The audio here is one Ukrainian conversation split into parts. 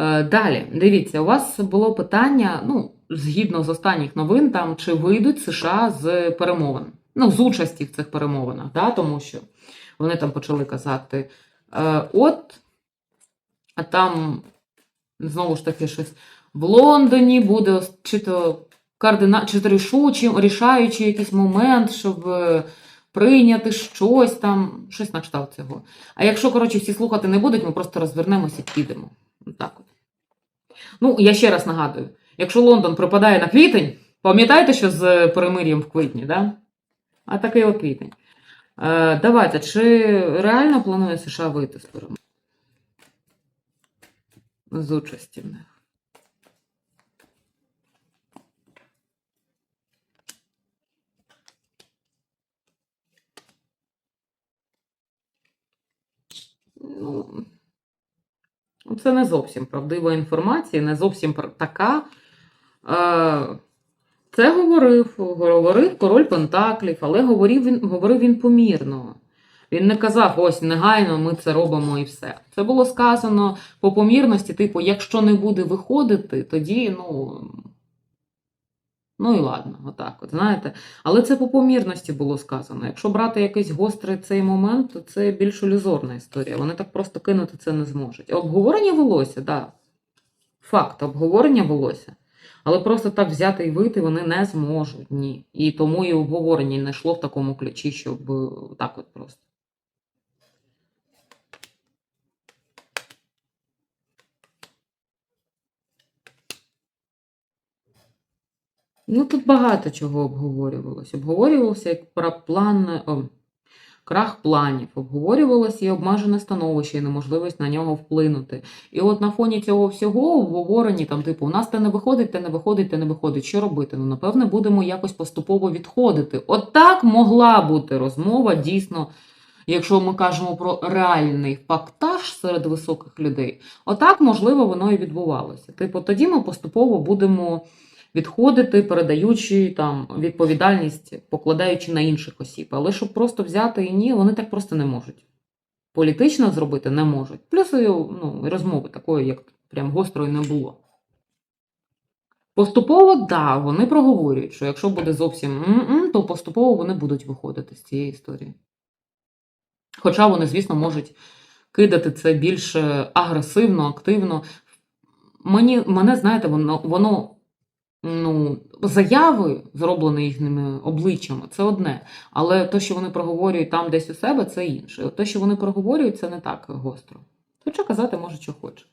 Е, Далі, дивіться, у вас було питання, ну, згідно з останніх новин, там, чи вийдуть США з перемовин, ну, з участі в цих перемовинах, да, тому що вони там почали казати, е, от, а там, знову ж таки, щось в Лондоні буде чи то кардина, чи то рішучий, рішаючий якийсь момент, щоб е, прийняти щось там, щось на кшталт цього. А якщо, коротше, всі слухати не будуть, ми просто розвернемося і підемо. Так от. Ну, я ще раз нагадую: якщо Лондон припадає на квітень, пам'ятаєте, що з перемир'ям в квітні, да? А такий от квітень. Е, давайте, чи реально планує США вийти з перемир'я? З участі в них. Ну, це не зовсім правдива інформація, не зовсім така. Це говорив, говорив король Пентаклів, але говорив він, говорив він помірно. Він не казав, ось негайно ми це робимо і все. Це було сказано по помірності, типу, якщо не буде виходити, тоді, ну. Ну і ладно, отак, от, знаєте. Але це по помірності було сказано. Якщо брати якийсь гострий цей момент, то це більш ілюзорна історія. Вони так просто кинути це не зможуть. Обговорення велося, так. Да. Факт, обговорення велося. Але просто так взяти і вийти вони не зможуть. Ні. І тому і обговорення не йшло в такому ключі, щоб е, так от просто. Ну, тут багато чого обговорювалося. Обговорювався як план, о, крах планів, обговорювалося і обмежене становище, і неможливість на нього вплинути. І от на фоні цього всього обговорені, там, типу, у нас те не виходить, те не виходить, те не виходить. Що робити? Ну, напевне, будемо якось поступово відходити. От так могла бути розмова, дійсно, якщо ми кажемо про реальний фактаж серед високих людей. Отак, можливо, воно і відбувалося. Типу, тоді ми поступово будемо відходити, передаючи там відповідальність, покладаючи на інших осіб. Але щоб просто взяти і ні, вони так просто не можуть. Політично зробити не можуть. Плюс ну, розмови такої, як прям гострої не було. Поступово, так, да, вони проговорюють, що якщо буде зовсім м-м, то поступово вони будуть виходити з цієї історії. Хоча вони, звісно, можуть кидати це більш е, агресивно, активно. Мені, мене, знаєте, воно, воно ну, заяви, зроблені їхніми обличчями, це одне. Але те, що вони проговорюють там десь у себе, це інше. Те, що вони проговорюють, це не так гостро. Хоча казати може, що хоче.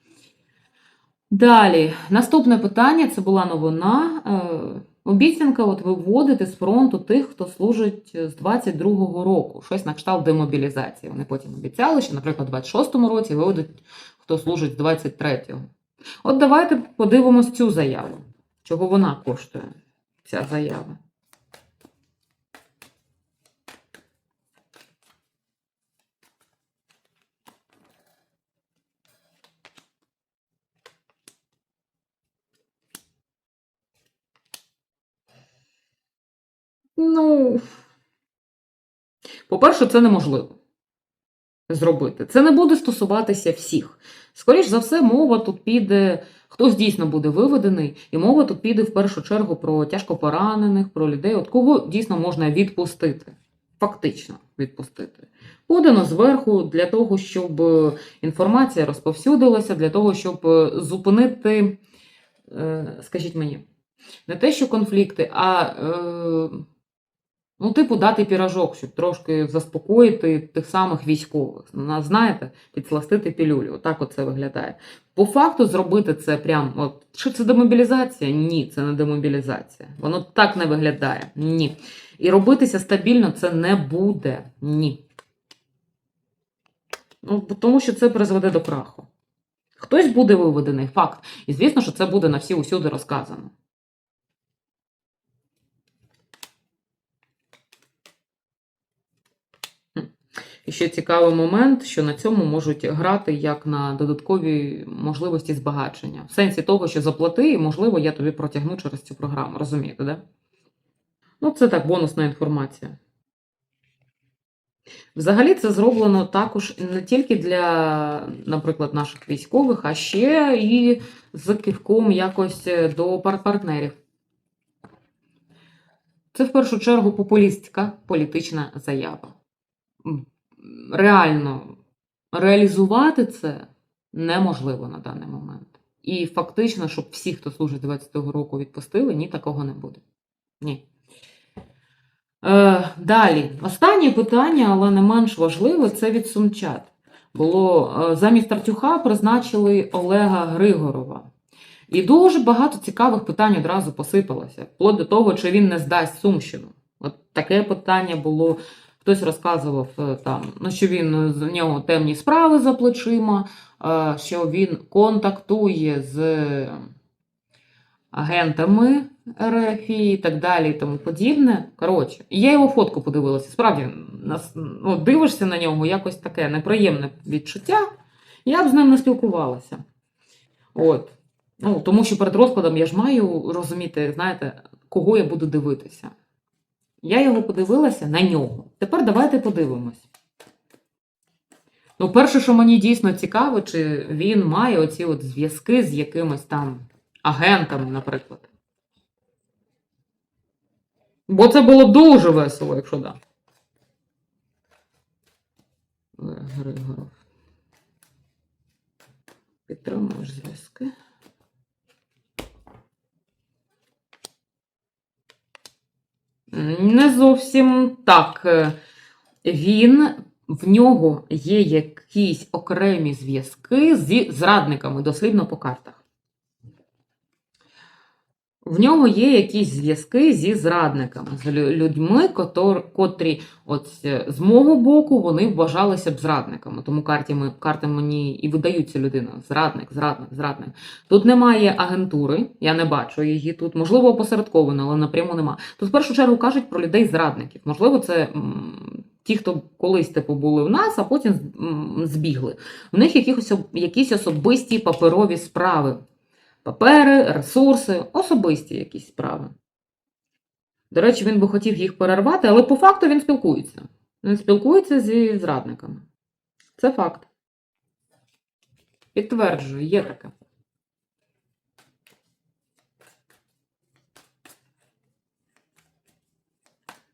Далі, наступне питання це була новина. Е, Обіцянка от виводити з фронту тих, хто служить з 22-го року. Щось на кшталт демобілізації. Вони потім обіцяли, що, наприклад, у 26-му році виведуть, хто служить з 23-го. От давайте подивимось цю заяву. Чого вона коштує, ця заява? Ну, по-перше, це неможливо зробити. Це не буде стосуватися всіх. Скоріш за все, мова тут піде, хтось дійсно буде виведений, і мова тут піде в першу чергу про тяжко поранених, про людей, от кого дійсно можна відпустити. Фактично відпустити. Подано зверху для того, щоб інформація розповсюдилася, для того, щоб е, зупинити, е, скажіть мені, не те, що конфлікти, а е, ну, типу, дати піражок, щоб трошки заспокоїти тих самих військових. Знаєте, підсластити пілюлю. Отак от це виглядає. По факту зробити це прям. От, чи це демобілізація? Ні, це не демобілізація. Воно так не виглядає. Ні. І робитися стабільно це не буде. Ні. Ну, тому що це призведе до краху. Хтось буде виведений, факт. І звісно, що це буде на всі усюди розказано. І ще цікавий момент, що на цьому можуть грати як на додаткові можливості збагачення. В сенсі того, що заплати, і, можливо, я тобі протягну через цю програму. Розумієте, да? Ну, це так, бонусна інформація. Взагалі це зроблено також не тільки для, наприклад, наших військових, а ще і з кивком якось е, до партнерів. Це в першу чергу популістська політична заява. Реально реалізувати це неможливо на даний момент. І фактично, щоб всі, хто служить 20-го року, відпустили, ні, такого не буде. Ні. Е, далі, останнє питання, але не менш важливе, це від сумчат. Було е, замість Тартюха призначили Олега Григорова. І дуже багато цікавих питань одразу посипалося, вплоть до того, чи він не здасть Сумщину. От таке питання було. Хтось розказував е, там, ну, що він е, з нього темні справи за плечима, е, що він контактує з агентами РФ і так далі, і тому подібне. Коротше, я його фотку подивилася. Справді, ну, дивишся на нього, якось таке неприємне відчуття. Я б з ним не спілкувалася. От. Ну, тому що перед розкладом я ж маю розуміти, знаєте, кого я буду дивитися. Я його подивилася на нього. Тепер давайте подивимось. Ну, перше, що мені дійсно цікаво, чи він має оці от зв'язки з якимось там агентами, наприклад. Бо це було дуже весело, якщо да. Григоров. Підтримуєш зв'язки. Не зовсім так. Він, в нього є якісь окремі зв'язки зі зрадниками, дослідно по картах. В нього є якісь зв'язки зі зрадниками, з людьми, котрі от е, з мого боку вони вважалися б зрадниками. Тому карті, карти мені і видаються людина. Зрадник, зрадник, зрадник. Тут немає агентури, я не бачу її тут. Можливо, опосередковано, але напряму нема. Тут в першу чергу кажуть про людей-зрадників. Можливо, це ті, хто колись типу були в нас, а потім збігли. У них якісь, якісь особисті паперові справи. Папери, ресурси, особисті якісь справи. До речі, він би хотів їх перервати, але по факту він спілкується. Він спілкується зі зрадниками. Це факт. Підтверджую, є таке.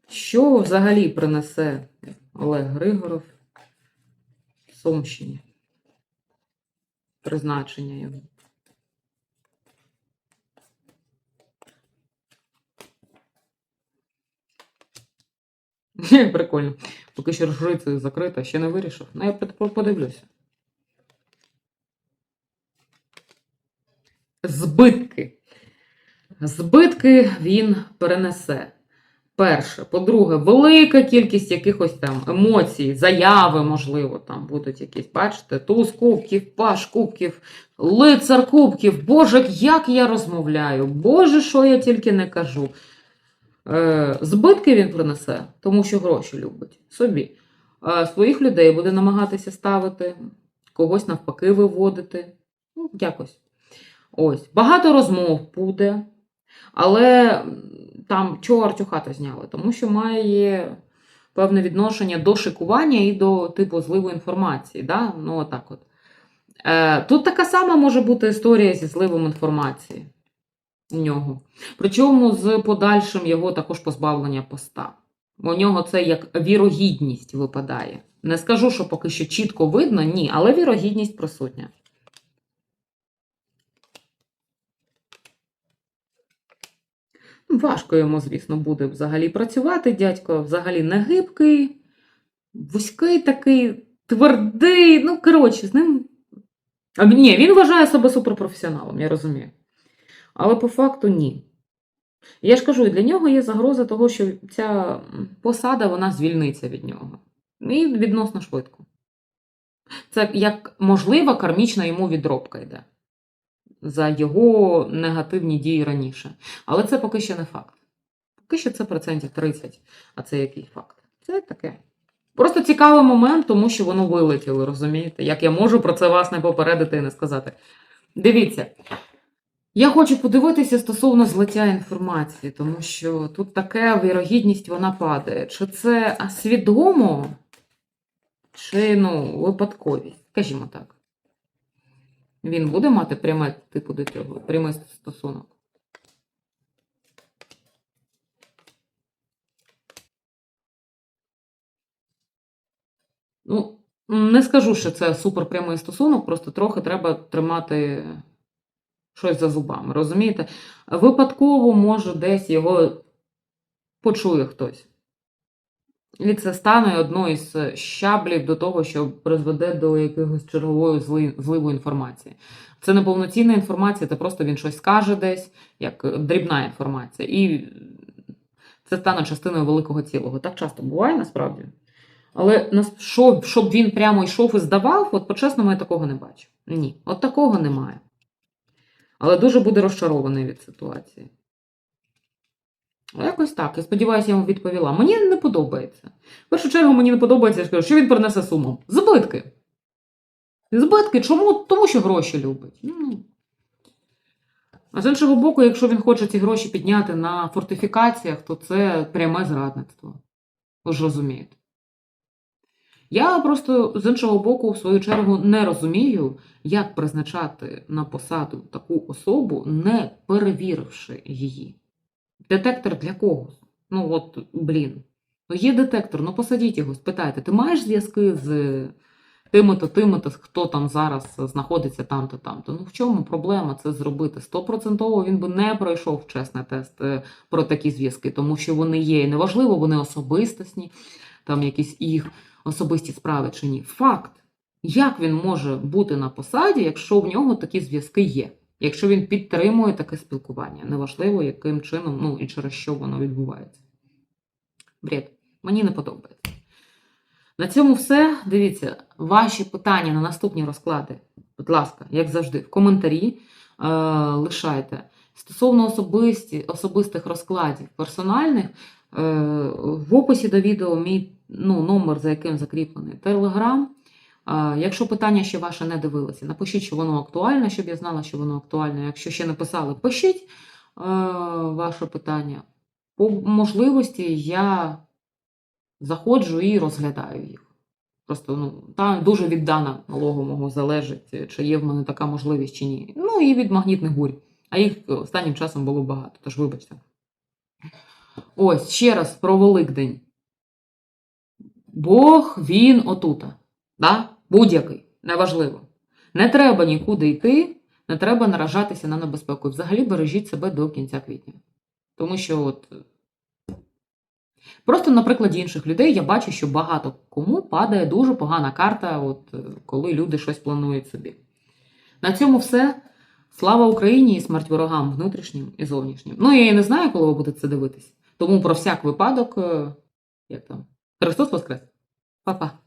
Що взагалі принесе Олег Григоров Сумщині? Призначення його. Прикольно. Поки що рушниця закрита, ще не вирішив. Ну, я подивлюся. Збитки. Збитки він перенесе. Перше. По-друге, велика кількість якихось там емоцій, заяви, можливо, там будуть якісь, бачите, туз кубків, паш кубків, лицар кубків. Боже, як я розмовляю, Боже, що я тільки не кажу. Е, збитки він принесе, тому що гроші любить собі. Своїх людей буде намагатися ставити, когось навпаки виводити. Ну, якось. Ось. Багато розмов буде, але там чого Артюхата зняли? Тому що має певне відношення до шикування і до типу зливу інформації. Да? Ну, отак от. Е, тут така сама може бути історія зі зливом інформації нього. Причому з подальшим його також позбавлення поста. У нього це як вірогідність випадає. Не скажу, що поки що чітко видно, ні, але вірогідність присутня. Ну, Важко йому, звісно, буде взагалі працювати. Дядько взагалі не гибкий, вузький такий, твердий. Ну, коротше, з ним. Ні, він вважає себе суперпрофесіоналом, я розумію. Але по факту ні. Я ж кажу, для нього є загроза того, що ця посада вона звільниться від нього. І відносно швидко. Це як можлива кармічна йому відробка йде за його негативні дії раніше. Але це поки що не факт. Поки що це процентів 30, а це який факт? Це таке. Просто цікавий момент, тому що воно вилетіло, розумієте? Як я можу про це вас не попередити і не сказати. Дивіться, я хочу подивитися стосовно злиття інформації, тому що тут така вірогідність вона падає. Чи це свідомо чи ну, випадковість, скажімо так. Він буде мати пряме типу до цього, прямий стосунок. Ну, не скажу, що це суперпрямий стосунок, просто трохи треба тримати щось за зубами, розумієте? Випадково, може, десь його почує хтось. І це стане одною з щаблів до того, що призведе до якогось чергової зли- зливу інформації. Це не повноцінна інформація, це просто він щось скаже десь, як дрібна інформація. І це стане частиною великого цілого. Так часто буває насправді. Але щоб він прямо йшов і здавав, от по-чесному я такого не бачу. Ні, от такого немає. Але дуже буде розчарований від ситуації. Якось так. Я сподіваюся, я вам відповіла. Мені не подобається. В першу чергу мені не подобається, я кажу, що він принесе сумом. Збитки. Збитки. Чому? Тому що гроші любить. Ну. А з іншого боку, якщо він хоче ці гроші підняти на фортифікаціях, то це пряме зрадництво. Ви ж розумієте. Я просто з іншого боку, в свою чергу, не розумію, як призначати на посаду таку особу, не перевіривши її. Детектор для кого? Ну, от, блін. Ну, є детектор, ну посадіть його, спитайте, ти маєш зв'язки з тими-то, тими-то, хто там зараз знаходиться там-то, там-то. Ну в чому проблема це зробити? Стопроцентово він би не пройшов чесний тест е, про такі зв'язки, тому що вони є. І неважливо, вони особистісні, там якісь їх особисті справи чи ні. Факт. Як він може бути на посаді, якщо в нього такі зв'язки є? Якщо він підтримує таке спілкування, неважливо, яким чином, ну і через що воно відбувається. Бред, мені не подобається. На цьому все. Дивіться, ваші питання на наступні розклади, будь ласка, як завжди, в коментарі е, лишайте. Стосовно особисті, особистих розкладів персональних, е, в описі до відео мій ну, номер, за яким закріплений. А, Якщо питання ще ваше не дивилося, напишіть, що воно актуальне, щоб я знала, що воно актуальне. Якщо ще не писали, пишіть е, ваше питання. По можливості я заходжу і розглядаю їх. Просто ну, там дуже від дана малого мого залежить, чи є в мене така можливість чи ні. Ну і від магнітних бурь. А їх останнім часом було багато, тож вибачте. Ось, ще раз про Великдень. Бог він отута. Да? Будь-який, неважливо. Не треба нікуди йти, не треба наражатися на небезпеку. Взагалі бережіть себе до кінця квітня. Тому що от. Просто на прикладі інших людей я бачу, що багато кому падає дуже погана карта, от, е, коли люди щось планують собі. На цьому все. Слава Україні і смерть ворогам внутрішнім і зовнішнім. Ну, я і не знаю, коли ви будете це дивитись. Тому про всяк випадок, е, як там, Христос Воскрес! Па-па!